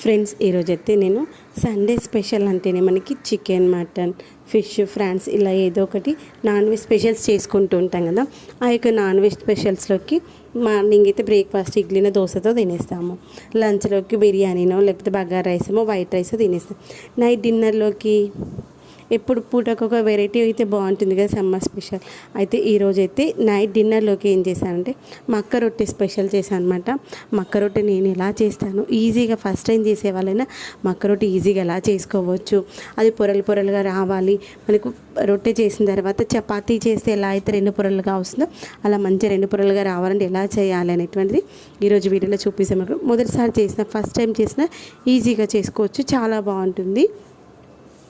Friends ఈరోజైతే నేను Sunday special అంటేనే మనకి చికెన్ మటన్ ఫిష్ ఫ్రాన్స్ ఇలా ఏదో ఒకటి నాన్ వెజ్ స్పెషల్స్ చేసుకుంటూ ఉంటాం కదా. ఆ యొక్క నాన్ వెజ్ స్పెషల్స్లోకి మార్నింగ్ అయితే బ్రేక్ఫాస్ట్ ఇడ్లీనో దోశతో తినేస్తాము. లంచ్లోకి బిర్యానీనో లేకపోతే బగారా రైసమో వైట్ రైస్ తినేస్తాం. నైట్ డిన్నర్లోకి ఎప్పుడు పూటకు ఒక వెరైటీ అయితే బాగుంటుంది కదా సమ్మర్ స్పెషల్. అయితే ఈరోజు అయితే నైట్ డిన్నర్లోకి ఏం చేశానంటే మక్క రొట్టె స్పెషల్ చేశాను అనమాట మక్క రొట్టె నేను ఎలా చేస్తాను? ఈజీగా ఫస్ట్ టైం చేసే వాళ్ళైనా మక్క రొట్టె ఈజీగా ఎలా చేసుకోవచ్చు? అది పొరలు పొరలుగా రావాలి. మనకు రొట్టె చేసిన తర్వాత చపాతీ చేస్తే ఎలా అయితే రెండు పొరలుగా వస్తుందో అలా మంచి రెండు పొరలుగా రావాలంటే ఎలా చేయాలి అనేటువంటిది ఈరోజు వీడియోలో చూపిస్తాం మనకు మొదటిసారి చేసిన ఫస్ట్ టైం చేసిన ఈజీగా చేసుకోవచ్చు. చాలా బాగుంటుంది.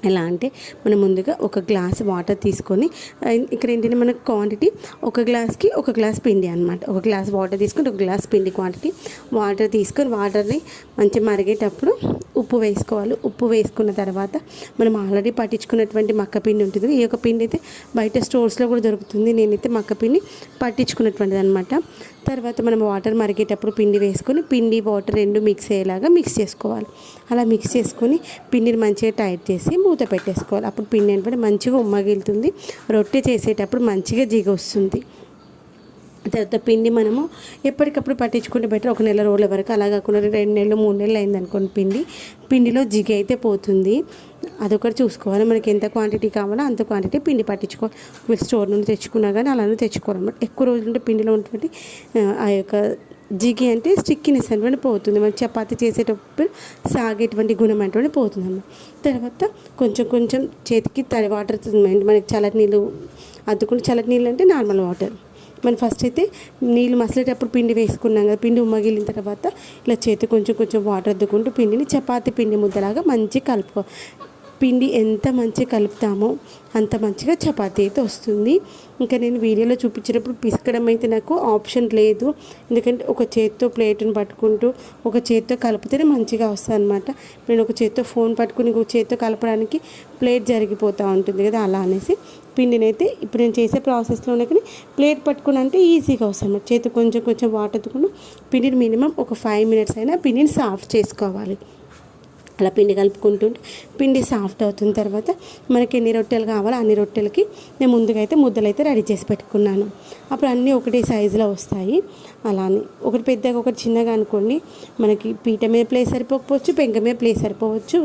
ఎలా అంటే మనం ముందుగా ఒక గ్లాస్ వాటర్ తీసుకొని ఇక్కడ ఏంటంటే మనకు క్వాంటిటీ ఒక గ్లాస్కి ఒక గ్లాస్ పిండి అనమాట ఒక గ్లాస్ వాటర్ తీసుకొని ఒక గ్లాస్ పిండి క్వాంటిటీ వాటర్ తీసుకొని వాటర్ని మంచిగా మరిగేటప్పుడు ఉప్పు వేసుకోవాలి. ఉప్పు వేసుకున్న తర్వాత మనం ఆల్రెడీ పట్టించుకున్నటువంటి మక్క పిండి ఉంటుంది. ఈ యొక్క పిండి అయితే బయట స్టోర్స్లో కూడా దొరుకుతుంది. నేనైతే మక్క పిండి పట్టించుకున్నటువంటిది అనమాట తర్వాత మనం వాటర్ మరిగేటప్పుడు పిండి వేసుకొని పిండి వాటర్ రెండు మిక్స్ అయ్యేలాగా మిక్స్ చేసుకోవాలి. అలా మిక్స్ చేసుకొని పిండిని మంచిగా టైట్ చేసి మూత పెట్టేసుకోవాలి. అప్పుడు పిండి ఏంటంటే మంచిగా ఉమ్మగిలుతుంది. రొట్టె చేసేటప్పుడు మంచిగా జిగ వస్తుంది తర్వాత పిండి మనము ఎప్పటికప్పుడు పట్టించుకుంటే బెటర్ ఒక నెల రోజుల వరకు. అలా కాకుండా రెండు నెలలు మూడు నెలలు అయింది అనుకోండి పిండి. పిండిలో జిగి అయితే పోతుంది. అదొకటి చూసుకోవాలి. మనకి ఎంత క్వాంటిటీ కావాలో అంత క్వాంటిటీ పిండి పట్టించుకోవాలి స్టోర్ నుండి తెచ్చుకున్నా కానీ అలానే తెచ్చుకోవాలన్నమాట ఎక్కువ రోజులు ఉంటే పిండిలో ఉన్నటువంటి ఆ, యొక్క జిగి అంటే స్టిక్కినెస్ అనేటువంటి పోతుంది. మన చపాతి చేసేటప్పుడు సాగేటువంటి గుణం అనేటువంటి పోతుంది. అన్నమాట తర్వాత కొంచెం కొంచెం చేతికి తడి వాటర్ మనకి చల్లటి నీళ్ళు అద్దుకుంటే చల్లటి నీళ్ళు అంటే నార్మల్ వాటర్ మనం ఫస్ట్ అయితే నీళ్ళు మసిలేటప్పుడు పిండి వేసుకున్నాం కదా పిండి ఉమ్మగిలిన తర్వాత ఇలా చేతి కొంచెం కొంచెం వాటర్ అద్దుకుంటూ పిండిని చపాతీ పిండి ముద్దలాగా మంచిగా కలుపుకో పిండి ఎంత మంచిగా కలుపుతామో అంత మంచిగా చపాతీ అయితే వస్తుంది. ఇంకా నేను వీడియోలో చూపించినప్పుడు పిసకడం అయితే నాకు ఆప్షన్ లేదు. ఎందుకంటే ఒక చేత్తో ప్లేట్ని పట్టుకుంటూ ఒక చేత్తో కలిపితేనే మంచిగా వస్తుంది అనమాట నేను ఒక చేత్తో ఫోన్ పట్టుకుని ఇంకొక చేత్తో కలపడానికి ప్లేట్ జరిగిపోతూ ఉంటుంది కదా అలా అనేసి పిండినైతే ఇప్పుడు నేను చేసే ప్రాసెస్లోనే కానీ ప్లేట్ పట్టుకుని అంటే ఈజీగా వస్తుంది అనమాట చేతి కొంచెం కొంచెం వాటర్ అద్దుకుని పిండిని మినిమం ఒక ఫైవ్ మినిట్స్ అయినా పిండిని సాఫ్ట్ చేసుకోవాలి. అలా పిండి కలుపుకుంటుంటే పిండి సాఫ్ట్ అవుతున్న తర్వాత మనకి ఎన్ని రొట్టెలు కావాలో అన్ని రొట్టెలకి నేను ముందుగా అయితే ముద్దలు అయితే రెడీ చేసి పెట్టుకున్నాను. అప్పుడు అన్నీ ఒకటే సైజులో వస్తాయి. అలానే ఒకటి పెద్దగా ఒకటి చిన్నగా అనుకోండి మనకి పీట మీద ప్లేస్ సరిపోకపోవచ్చు పెంక మీద ప్లేస్ సరిపోవచ్చు.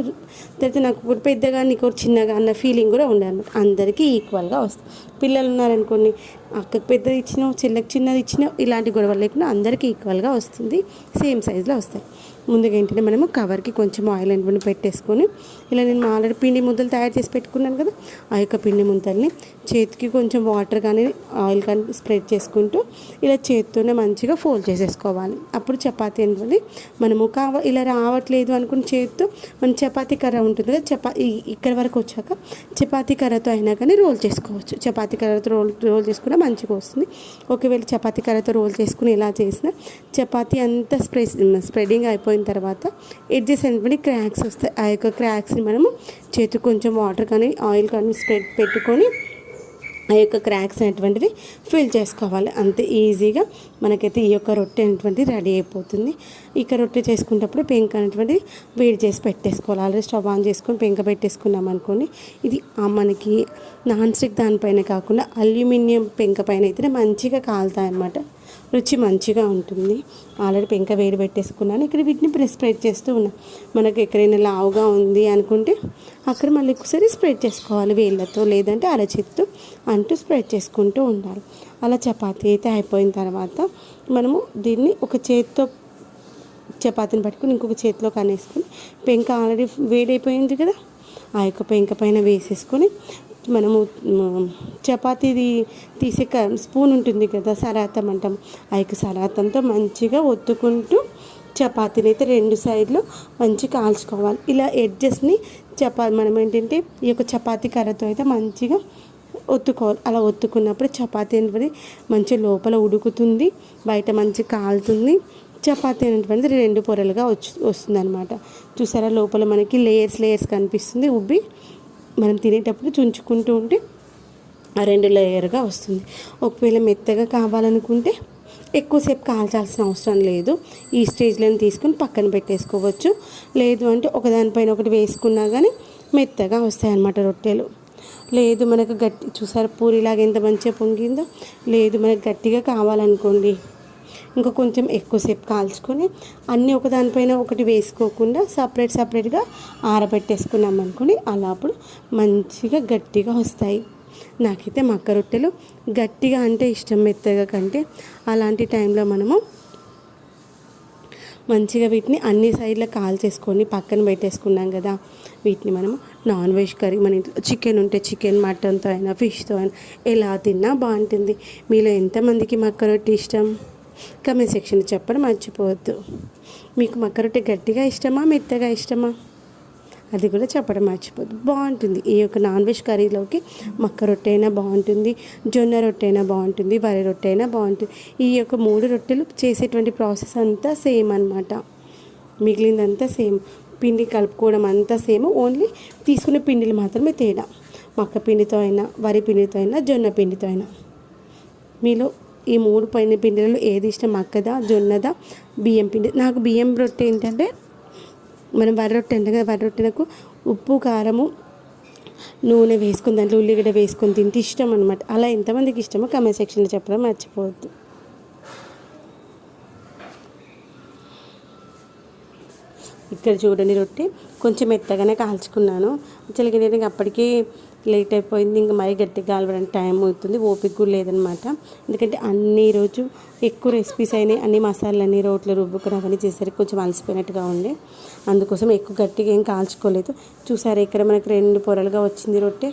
తర్వాత నాకు ఒకటి పెద్దగా నీకు ఒకటి చిన్నగా అన్న ఫీలింగ్ కూడా ఉండాలి అందరికీ ఈక్వల్గా వస్తుంది పిల్లలు ఉన్నారనుకోండి అక్కకి పెద్దది ఇచ్చినావు చెల్లెకి చిన్నది ఇచ్చినావు ఇలాంటి గొడవలు లేకుండా అందరికీ ఈక్వల్గా వస్తుంది. సేమ్ సైజులో వస్తాయి. ముందుగా ఏంటంటే మనము కవర్కి కొంచెం ఆయిల్ అనేవి పెట్టేసుకొని ఇలా నేను ఆల్రెడీ పిండి ముద్దలు తయారు చేసి పెట్టుకున్నాను కదా ఆ యొక్క పిండి ముద్దల్ని చేతికి కొంచెం వాటర్ కానీ ఆయిల్ కానీ స్ప్రెడ్ చేసుకుంటూ ఇలా చేతితోనే మంచిగా ఫోల్డ్ చేసేసుకోవాలి. అప్పుడు చపాతీ అనేది మనము కావ ఇలా రావట్లేదు అనుకుని చేతితో మన చపాతీ కర్ర ఉంటుంది కదా చపా ఇక్కడ వరకు వచ్చాక చపాతీ కర్రతో అయినా కానీ రోల్ చేసుకోవచ్చు. చపాతీ కర్రతో రోల్ రోల్ చేసుకున్నా మంచిగా వస్తుంది. ఒకవేళ చపాతీ కర్రతో రోల్ చేసుకుని ఇలా చేసినా చపాతీ అంతా స్ప్రె స్ప్రెడింగ్ అయిపోయిన తర్వాత ఎడ్జెస్ అనేటువంటి క్రాక్స్ వస్తాయి. ఆ యొక్క క్రాక్స్ని మనము చేతి కొంచెం వాటర్ కానీ ఆయిల్ కానీ స్ప్రెడ్ పెట్టుకొని ఆ యొక్క క్రాక్స్ అనేటువంటివి ఫిల్ చేసుకోవాలి. అంతే ఈజీగా మనకైతే ఈ యొక్క రొట్టె అనేటువంటిది రెడీ అయిపోతుంది. ఇక రొట్టె చేసుకునేటప్పుడు పెంక అనేటువంటిది వేడి చేసి పెట్టేసుకోవాలి. ఆల్రెడీ స్టవ్ ఆన్ చేసుకొని పెంక పెట్టేసుకున్నాం అనుకోండి ఇది మనకి నాన్ స్టిక్ దానిపైన కాకుండా అల్యూమినియం పెంక పైన అయితేనే మంచిగా కాలుతాయి అన్నమాట రుచి మంచిగా ఉంటుంది. ఆల్రెడీ పెంక వేడి పెట్టేసుకున్నాను. ఇక్కడ వీటిని ప్రెస్ స్ప్రెడ్ చేస్తూ ఉన్నాను మనకు ఎక్కడైనా లావుగా ఉంది అనుకుంటే అక్కడ మళ్ళీ ఒకసారి స్ప్రెడ్ చేసుకోవాలి వేళ్ళతో లేదంటే అరచేతితో అంటూ స్ప్రెడ్ చేసుకుంటూ ఉండాలి. అలా చపాతీ అయితే అయిపోయిన తర్వాత మనము దీన్ని ఒక చేతితో చపాతీని పట్టుకుని ఇంకొక చేతిలో కనేసుకుని పెంక ఆల్రెడీ వేడైపోయింది కదా ఆ యొక్క పెంక పైన వేసేసుకొని మనము చపాతీది తీసే క స్పూన్ ఉంటుంది కదా సరాతం అంటాం. ఆ యొక్క సరాతంతో మంచిగా ఒత్తుకుంటూ చపాతీని అయితే రెండు సైడ్లు మంచి కాల్చుకోవాలి. ఇలా ఎడ్జెస్ని చపా మనం ఏంటంటే ఈ యొక్క చపాతీ కర్రతో అయితే మంచిగా ఒత్తుకోవాలి. అలా ఒత్తుకున్నప్పుడు చపాతీ అనేది మంచి లోపల ఉడుకుతుంది బయట మంచి కాలుతుంది. చపాతీ అనేటువంటిది రెండు పొరలుగా వచ్చి వస్తుంది అనమాట చూసారా లోపల మనకి లేయర్స్ లేయర్స్ కనిపిస్తుంది ఉబ్బి. మనం తినేటప్పుడు చుంచుకుంటూ ఉంటే ఆ రెండు లేయర్గా వస్తుంది. ఒకవేళ మెత్తగా కావాలనుకుంటే ఎక్కువసేపు కాల్చాల్సిన అవసరం లేదు. ఈ స్టేజ్లను తీసుకుని పక్కన పెట్టేసుకోవచ్చు. లేదు అంటే ఒకదానిపైన ఒకటి వేసుకున్నా కానీ మెత్తగా వస్తాయి అన్నమాట రొట్టెలు. లేదు మనకు గట్టి చూసారు పూరిలాగా ఎంత మంచిగా పొంగిందో? లేదు మనకు గట్టిగా కావాలనుకోండి. ఇంకా కొంచెం ఎక్కువసేపు కాల్చుకొని అన్నీ ఒకదానిపైన ఒకటి వేసుకోకుండా సపరేట్ సపరేట్గా ఆరబెట్టేసుకున్నాం అనుకుని అలా అప్పుడు మంచిగా గట్టిగా వస్తాయి. నాకైతే మక్క రొట్టెలు గట్టిగా అంటే ఇష్టం మెత్తగా కంటే. అలాంటి టైంలో మనము మంచిగా వీటిని అన్ని సైడ్ల కాల్ చేసుకొని పక్కన పెట్టేసుకున్నాం కదా వీటిని మనము నాన్ వెజ్ కర్రీ మన ఇంట్లో చికెన్ ఉంటే చికెన్ మటన్తో అయినా ఫిష్తో అయినా ఎలా తిన్నా బాగుంటుంది. మీలో ఎంతమందికి మక్క రొట్టె ఇష్టం? కమెంట్ సెక్షన్ చెప్పడం మర్చిపోవద్దు. మీకు మక్క రొట్టె గట్టిగా ఇష్టమా మెత్తగా ఇష్టమా? అది కూడా చెప్పడం మర్చిపోద్దు బాగుంటుంది. ఈ యొక్క నాన్ వెజ్ కర్రీలోకి మక్క రొట్టె అయినా బాగుంటుంది జొన్న రొట్టె అయినా బాగుంటుంది వరి రొట్టె అయినా బాగుంటుంది. ఈ యొక్క మూడు రొట్టెలు చేసేటువంటి ప్రాసెస్ అంతా సేమ్ అనమాట మిగిలిందంతా సేమ్. పిండి కలుపుకోవడం అంతా సేమ్. ఓన్లీ తీసుకునే పిండిలు మాత్రమే తేడా. మక్క పిండితో అయినా వరి పిండితో అయినా జొన్న పిండితో అయినా. మీలో ఈ మూడు పైన పిండిలలో ఏది ఇష్టం? మక్కదా జొన్నదా బియ్యం పిండి? నాకు బియ్యం రొట్టె ఏంటంటే మనం వరి రొట్టె అంటే కదా వరి రొట్టెలకు ఉప్పు కారము నూనె వేసుకుని దాంట్లో ఉల్లిగడ్డ వేసుకొని తింటే ఇష్టం అనమాట అలా ఎంతమందికి ఇష్టమో కమెంట్ సెక్షన్లో చెప్పడం మర్చిపోవద్దు. ఇక్కడ చూడండి రొట్టె. కొంచెం మెత్తగానే కాల్చుకున్నాను. చిలకనేది అప్పటికి లేట్ అయిపోయింది ఇంకా మరీ గట్టిగా కాలవడానికి టైం అవుతుంది ఓపిక కూడా లేదనమాట. ఎందుకంటే అన్ని రోజు ఎక్కువ రెసిపీస్ అయినాయి అన్ని మసాలాలు అన్ని రోట్లు రుబ్బుకుని అవన్నీ చేసరికి కొంచెం అలసిపోయినట్టుగా ఉండే. అందుకోసం ఎక్కువ గట్టిగా ఏం కాల్చుకోలేదు. చూసారా ఇక్కడ మనకి రెండు పొరలుగా వచ్చింది రొట్టె.